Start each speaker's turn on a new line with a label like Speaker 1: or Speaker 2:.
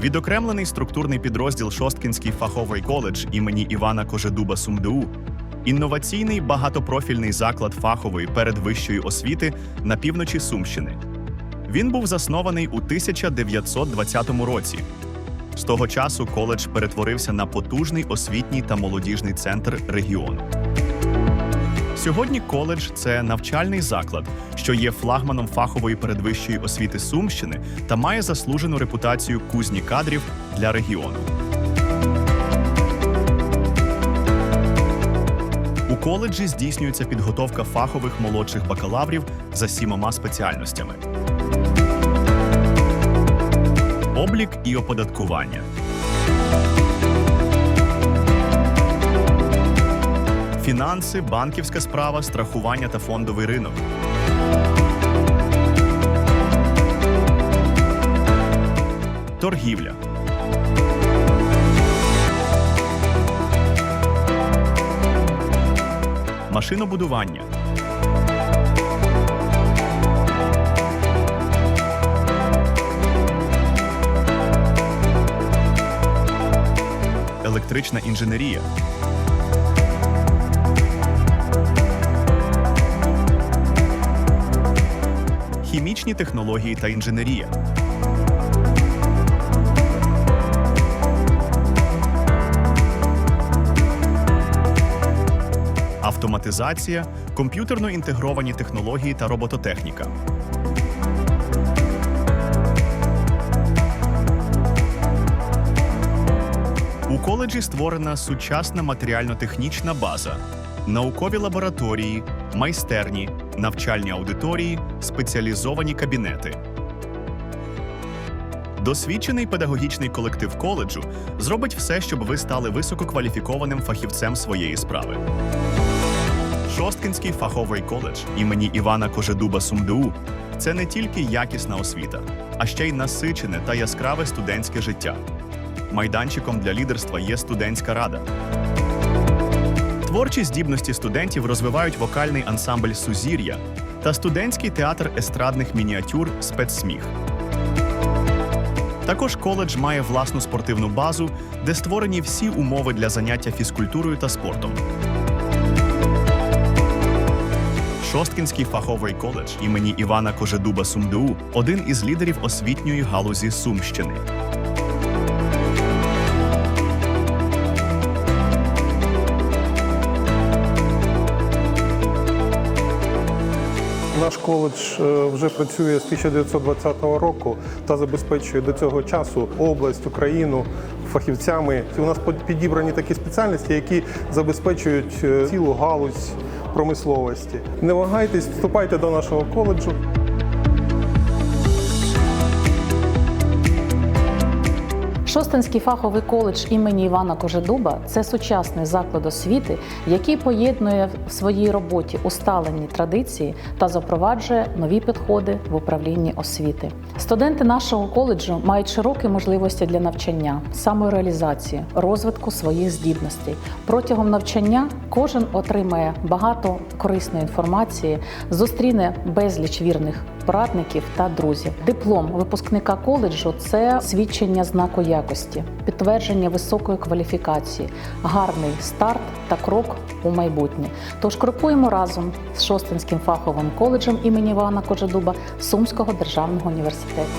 Speaker 1: Відокремлений структурний підрозділ Шосткінський фаховий коледж імені Івана Кожедуба СумДУ, інноваційний багатопрофільний заклад фахової передвищої освіти на півночі Сумщини. Він був заснований у 1920 році. З того часу коледж перетворився на потужний освітній та молодіжний центр регіону. Сьогодні коледж це навчальний заклад, що є флагманом фахової передвищої освіти Сумщини та має заслужену репутацію кузні кадрів для регіону. У коледжі здійснюється підготовка фахових молодших бакалаврів за сімома спеціальностями: облік і оподаткування. Фінанси, банківська справа, страхування та фондовий ринок. Торгівля. Машинобудування. Електрична інженерія. Хімічні технології та інженерія. Автоматизація, комп'ютерно інтегровані технології та робототехніка. У коледжі створена сучасна матеріально-технічна база, наукові лабораторії, майстерні, навчальні аудиторії, спеціалізовані кабінети. Досвідчений педагогічний колектив коледжу зробить все, щоб ви стали висококваліфікованим фахівцем своєї справи. Шосткинський фаховий коледж імені Івана Кожедуба СумДУ це не тільки якісна освіта, а ще й насичене та яскраве студентське життя. Майданчиком для лідерства є студентська рада. Творчі здібності студентів розвивають вокальний ансамбль Сузір'я та студентський театр естрадних мініатюр Спецсміх. Також коледж має власну спортивну базу, де створені всі умови для заняття фізкультурою та спортом. Шосткінський фаховий коледж імені Івана Кожедуба СумДУ один із лідерів освітньої галузі Сумщини.
Speaker 2: Наш коледж е, вже працює з 1920 року та забезпечує до цього часу область, Україну фахівцями. У нас підібрані такі спеціальності, які забезпечують е, цілу галузь промисловості. Не вагайтесь, вступайте до нашого коледжу.
Speaker 3: Шостинський фаховий коледж імені Івана Кожедуба це сучасний заклад освіти, який поєднує в своїй роботі усталені традиції та запроваджує нові підходи в управлінні освіти. Студенти нашого коледжу мають широкі можливості для навчання, самореалізації, розвитку своїх здібностей. Протягом навчання кожен отримає багато корисної інформації, зустріне безліч вірних порадників та друзів. Диплом випускника коледжу це свідчення знаку якості, підтвердження високої кваліфікації, гарний старт та крок у майбутнє. Тож крокуємо разом з Шостинським фаховим коледжем імені Івана Кожедуба Сумського державного університету.